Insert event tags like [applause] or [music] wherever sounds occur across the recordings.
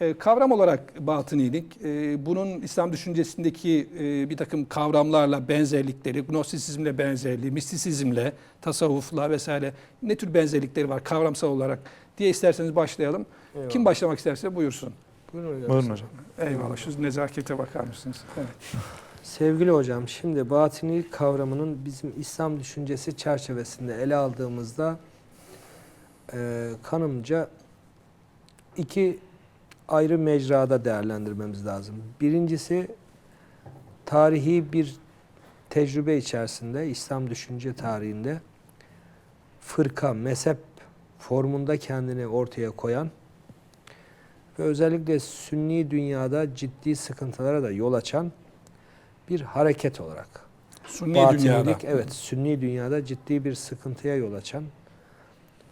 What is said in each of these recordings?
E, kavram olarak batınilik, e, bunun İslam düşüncesindeki e, bir takım kavramlarla benzerlikleri, gnostisizmle benzerliği, mistisizmle, tasavvufla vesaire ne tür benzerlikleri var kavramsal olarak diye isterseniz başlayalım. Eyvallah. Kim başlamak isterse buyursun. Buyurun hocam. Buyurun hocam. Eyvallah. Şu nezakete bakar mısınız? Evet. Sevgili hocam, şimdi batinilik kavramının bizim İslam düşüncesi çerçevesinde ele aldığımızda e, kanımca iki ayrı mecrada değerlendirmemiz lazım. Birincisi tarihi bir tecrübe içerisinde İslam düşünce tarihinde fırka, mezhep formunda kendini ortaya koyan ve özellikle sünni dünyada ciddi sıkıntılara da yol açan bir hareket olarak. Sünni dünyada. evet, sünni dünyada ciddi bir sıkıntıya yol açan,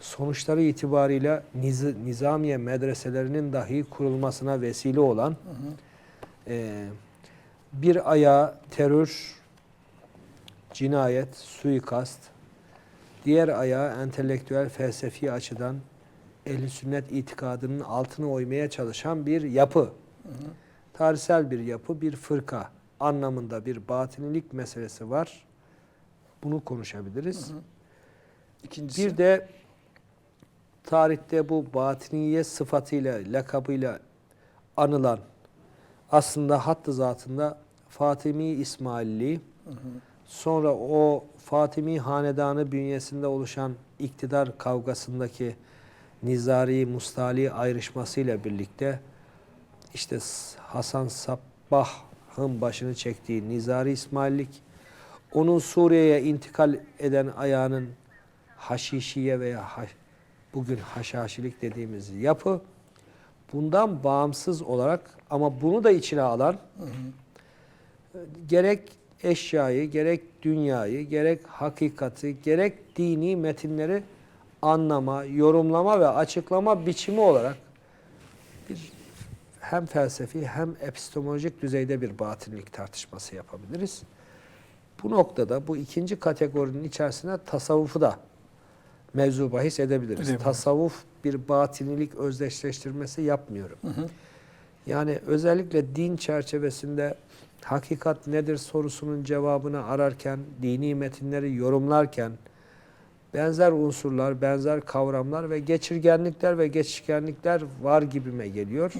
sonuçları itibariyle niz- nizamiye medreselerinin dahi kurulmasına vesile olan, e, bir ayağı terör, cinayet, suikast, diğer ayağı entelektüel felsefi açıdan ehl sünnet itikadının altını oymaya çalışan bir yapı. Tarihsel bir yapı, bir fırka anlamında bir batinilik meselesi var. Bunu konuşabiliriz. İkincisi. Bir de tarihte bu batiniye sıfatıyla, lakabıyla anılan aslında hattı zatında Fatimi İsmailli, sonra o Fatimi hanedanı bünyesinde oluşan iktidar kavgasındaki Nizari Mustali ayrışmasıyla birlikte işte Hasan Sabbah'ın başını çektiği Nizari İsmaillik, onun Suriye'ye intikal eden ayağının Haşişiye veya ha- bugün Haşhaşilik dediğimiz yapı bundan bağımsız olarak ama bunu da içine alan gerek eşyayı, gerek dünyayı, gerek hakikati, gerek dini metinleri anlama, yorumlama ve açıklama biçimi olarak bir hem felsefi hem epistemolojik düzeyde bir batinilik tartışması yapabiliriz. Bu noktada bu ikinci kategorinin içerisine tasavvufu da mevzu bahis edebiliriz. Edebiliriz. Tasavvuf bir batinilik özdeşleştirmesi yapmıyorum. Yani özellikle din çerçevesinde hakikat nedir sorusunun cevabını ararken, dini metinleri yorumlarken benzer unsurlar, benzer kavramlar ve geçirgenlikler ve geçişkenlikler var gibime geliyor.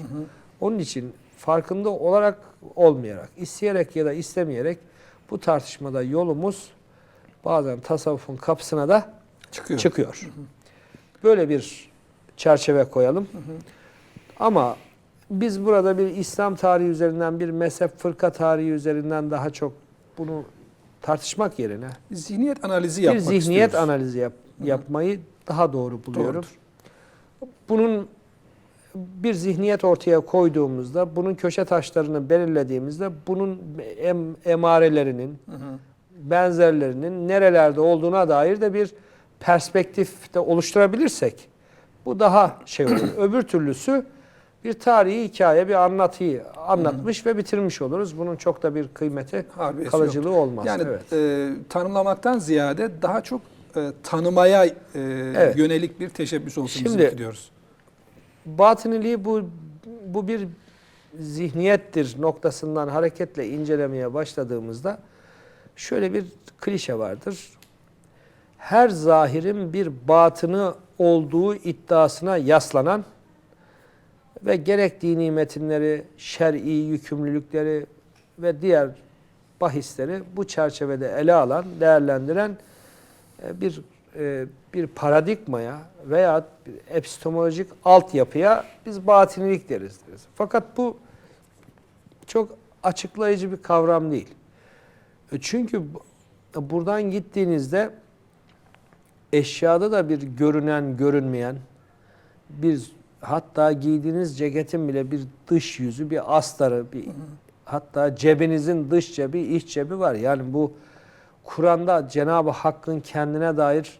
Onun için farkında olarak olmayarak, isteyerek ya da istemeyerek bu tartışmada yolumuz bazen tasavvufun kapısına da Çıkıyor. çıkıyor. Böyle bir çerçeve koyalım. Ama biz burada bir İslam tarihi üzerinden, bir mezhep fırka tarihi üzerinden daha çok bunu tartışmak yerine Zihniyet analizi bir yapmak zihniyet istiyoruz. analizi yap- yapmayı daha doğru buluyorum. Doğrudur. Bunun bir zihniyet ortaya koyduğumuzda, bunun köşe taşlarını belirlediğimizde bunun em- emarelerinin, benzerlerinin nerelerde olduğuna dair de bir perspektif de oluşturabilirsek bu daha şey olur. [clears throat] Öbür türlüsü bir tarihi hikaye, bir anlatıyı anlatmış ve bitirmiş oluruz. Bunun çok da bir kıymeti, Harbiyesi kalıcılığı yok. olmaz. Yani evet. e, tanımlamaktan ziyade daha çok e, tanımaya e, Evet. yönelik bir teşebbüs olsun Şimdi- diyoruz. Batıniliği bu bu bir zihniyettir noktasından hareketle incelemeye başladığımızda şöyle bir klişe vardır. Her zahirin bir batını olduğu iddiasına yaslanan ve gerek dini metinleri, şer'i yükümlülükleri ve diğer bahisleri bu çerçevede ele alan, değerlendiren e, bir e, bir paradigmaya veya bir epistemolojik altyapıya biz batinilik deriz. deriz. Fakat bu çok açıklayıcı bir kavram değil. E, Çünkü bu- buradan gittiğinizde eşyada da bir görünen, görünmeyen, bir hatta giydiğiniz ceketin bile bir dış yüzü, bir astarı, bir hatta cebinizin dış cebi, iç cebi var. Yani bu Kur'an'da Cenab-ı Hakk'ın kendine dair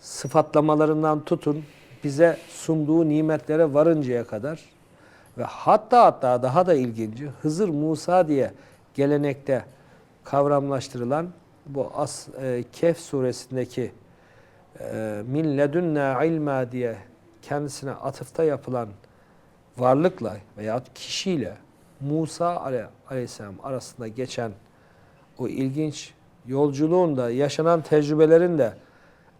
sıfatlamalarından tutun bize sunduğu nimetlere varıncaya kadar ve hatta hatta daha da ilginci Hızır Musa diye gelenekte kavramlaştırılan bu As e, Kehf suresindeki min ledünne ilma diye kendisine atıfta yapılan varlıkla veyahut kişiyle Musa ale- aleyhisselam arasında geçen o ilginç yolculuğun da yaşanan tecrübelerin de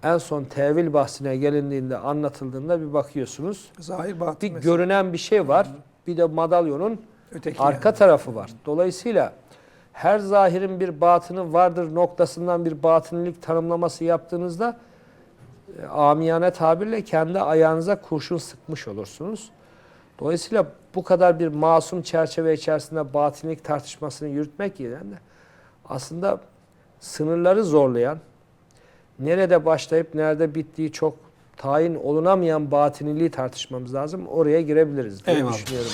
en son tevil bahsine gelindiğinde anlatıldığında bir bakıyorsunuz. Zahir batın Bir mesela. görünen bir şey var. Bir de madalyonun Öteki arka yani. tarafı var. Dolayısıyla her zahirin bir batını vardır noktasından bir batınilik tanımlaması yaptığınızda amiyane tabirle kendi ayağınıza kurşun sıkmış olursunuz. Dolayısıyla bu kadar bir masum çerçeve içerisinde batinlik tartışmasını yürütmek yerine de aslında sınırları zorlayan, nerede başlayıp nerede bittiği çok tayin olunamayan batiniliği tartışmamız lazım. Oraya girebiliriz diye Eyvallah. düşünüyorum.